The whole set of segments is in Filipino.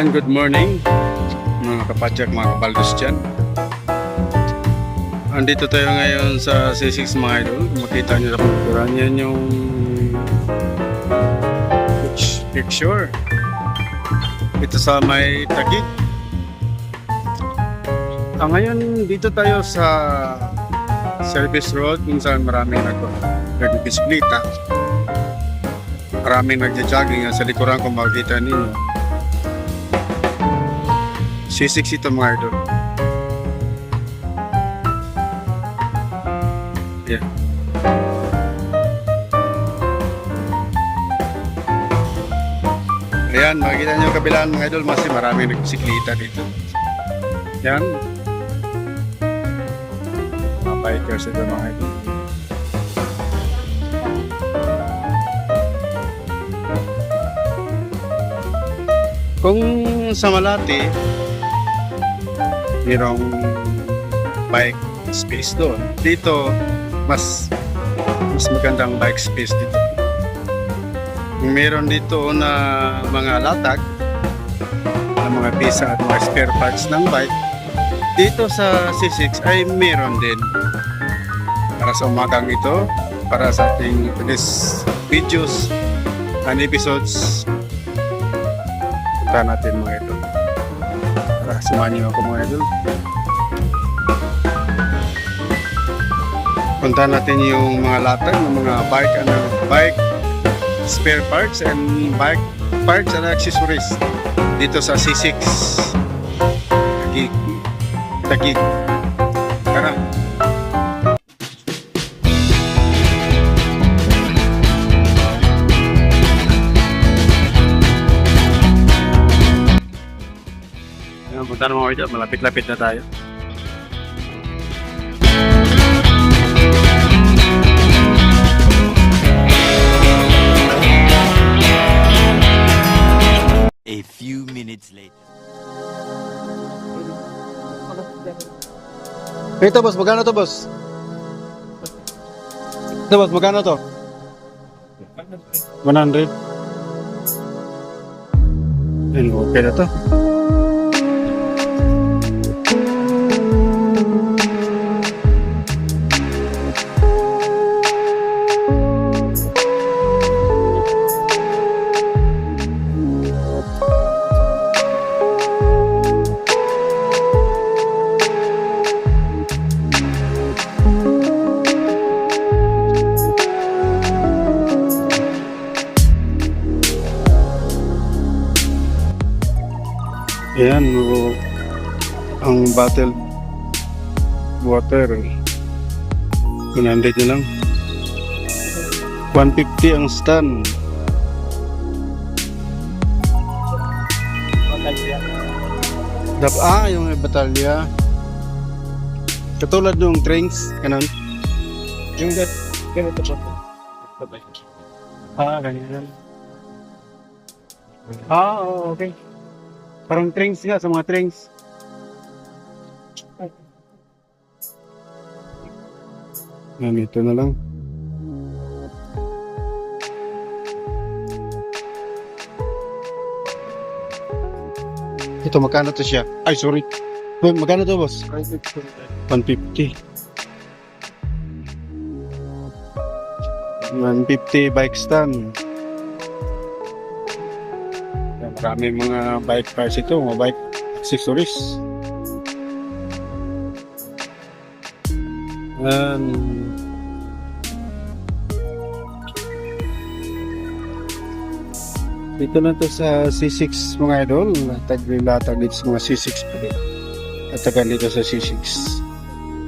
Ayan, good morning mga kapadyak, mga kabaldos dyan. Andito tayo ngayon sa C6 mga idol. Makita nyo sa pagkuran. Yan yung pic- picture. Ito sa may takik. Ah, ngayon, dito tayo sa service road kung saan maraming nag nagbibisikleta. Maraming nagja-jogging. Sa likuran kung makikita ninyo. C6 ito mga idol. Yeah. Ayan, makikita nyo kabilaan mga idol, mas marami nagbisikleta dito. Yan. Mga bikers ito mga idol. Kung sa Malati, mayroong bike space doon. Dito, mas mas magandang bike space dito. Meron dito na mga latag, na mga pisa at mga spare parts ng bike. Dito sa C6 ay meron din. Para sa umagang ito, para sa ating this videos and episodes, punta natin mga ito. Samahan niyo ako mga idol. Punta natin yung mga latag ng mga bike ano, bike spare parts and bike parts and accessories dito sa C6 Tagig Tagig. Tara Ayan, punta na mga idol, malapit-lapit na tayo. A few minutes later. Ito boss, magkano to boss? Ito boss, magkano to? 100. Ayun, okay na to. Ayan, o, ang bottled water. 100 na lang. 150 ang stand. Dap ah, yung batalya. Katulad ng drinks, ganun. Yung that, ganito po. Babay. Ah, ganyan. Ah, okay. Parang drinks nga sa mga drinks. Yan, ito na lang. Ito, magkano to siya? Ay, sorry. Magkano to, boss? 150. 150 bike stand. Marami mga bike parts ito, mga bike accessories. Yan. Dito na to sa C6 mga idol. Taglilatag dito sa mga C6 pa rin. At taga dito sa C6.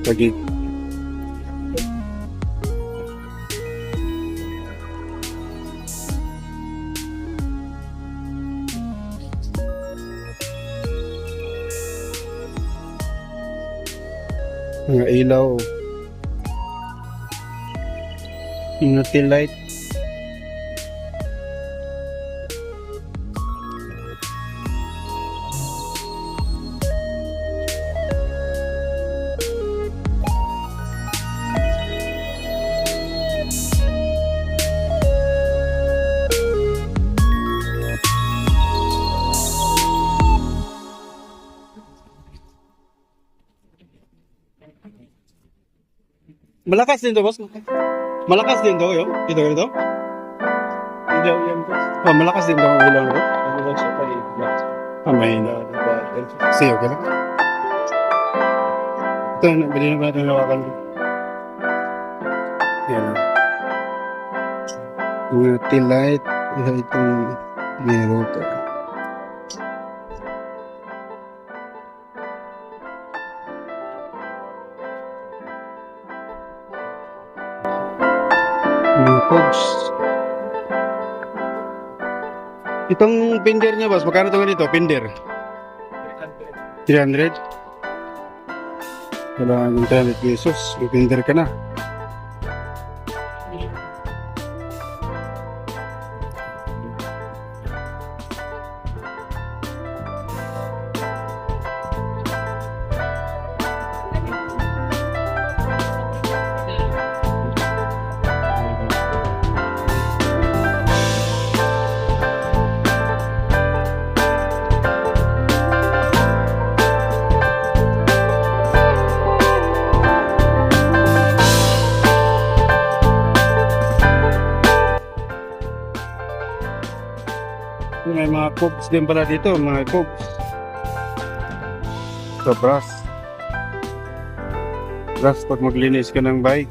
Tagig. Mga ilaw. Innotil light. Malakas din to, boss. Malakas din to, yo. Ito, ito. Hindi ako yan boss. Ah, malakas din to ang ilaw ko. Ano lang siya pa Ah, mahina. Sige, okay lang. Ito, bili na ba natin lawakan ko? Yan. Mga tail light. Ito itong meron ka. Pogs. Itong pinder niya, boss. Magkano ito ganito? Pinder? 300? Kailangan ng 300 pesos. May pinder ka na. Cooks din pala dito, mga cooks. Ito, brass. Brass pag maglinis ka ng bike.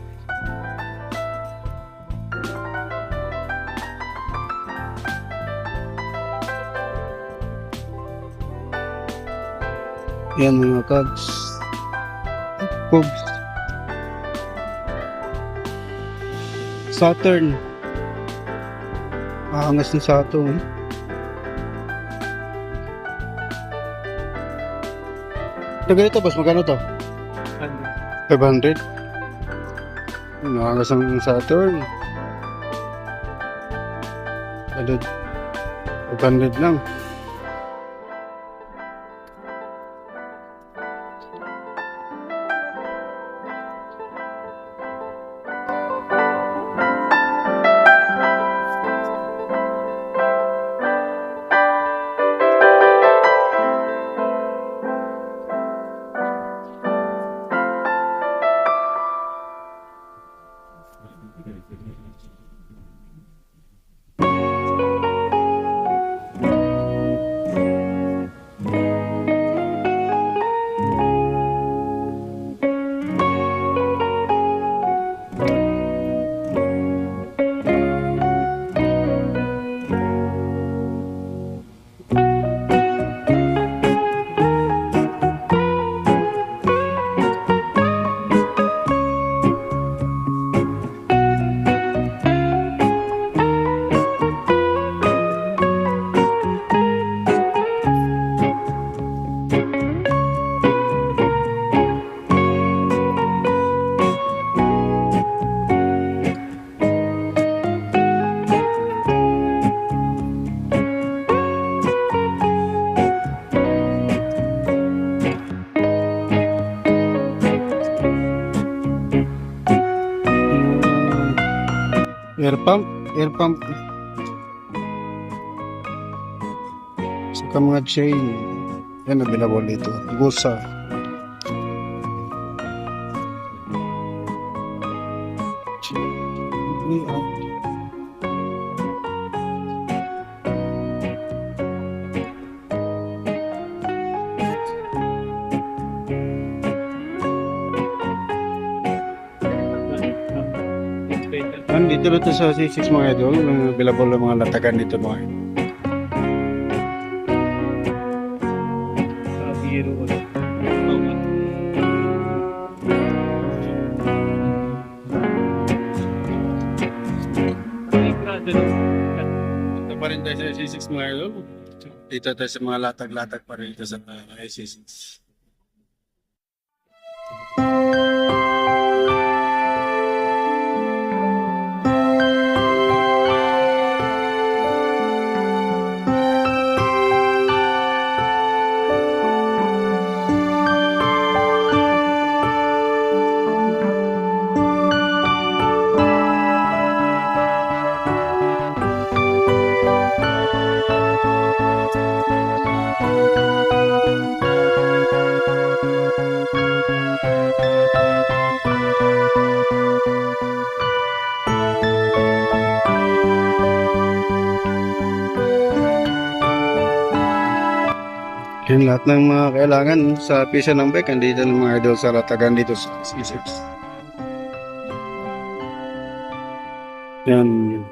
Yan mga cogs. Cogs. Saturn. Aangas ng Saturn. Ito ganito, boss. Magkano to? 500? Nakakas ang Saturn. Ano? 500 lang. Air pump, air pump. Saka mga chain. Yan available dito. Gusa. Nandito na to sa C6 mga idol. Mga available na mga latagan dito mga idol. Ito pa rin tayo sa C6 mga idol. Dito tayo sa mga latag-latag pa rin dito sa uh, C6. Yan lahat ng mga kailangan sa pisa ng bike. Andito ng mga idol sa Ratagan dito sa C6. Yan.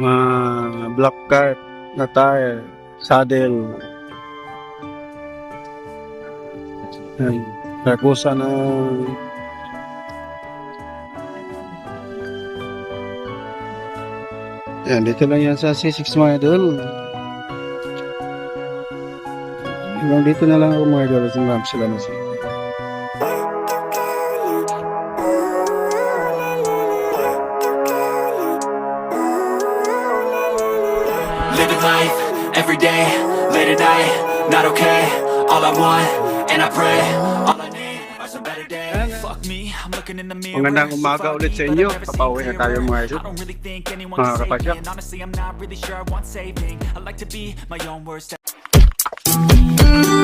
Mga black cart na tire, saddle. Yan. Rakusa na Yan, dito lang yan sa C6 mga idol. Hanggang dito na lang ako mga idol. Sila na sila. Living life every day, late at night, not okay. All I want, and I pray, all I need are some better days. Fuck me, I'm looking in the mirror. Magandang umaga ulit sa inyo. Papauwi na tayo, mga clearer. idol. I don't really think anyone Mga can save me, kapadyak. and honestly, I'm not really sure I want saving. I like to be my own worst Mm-hmm.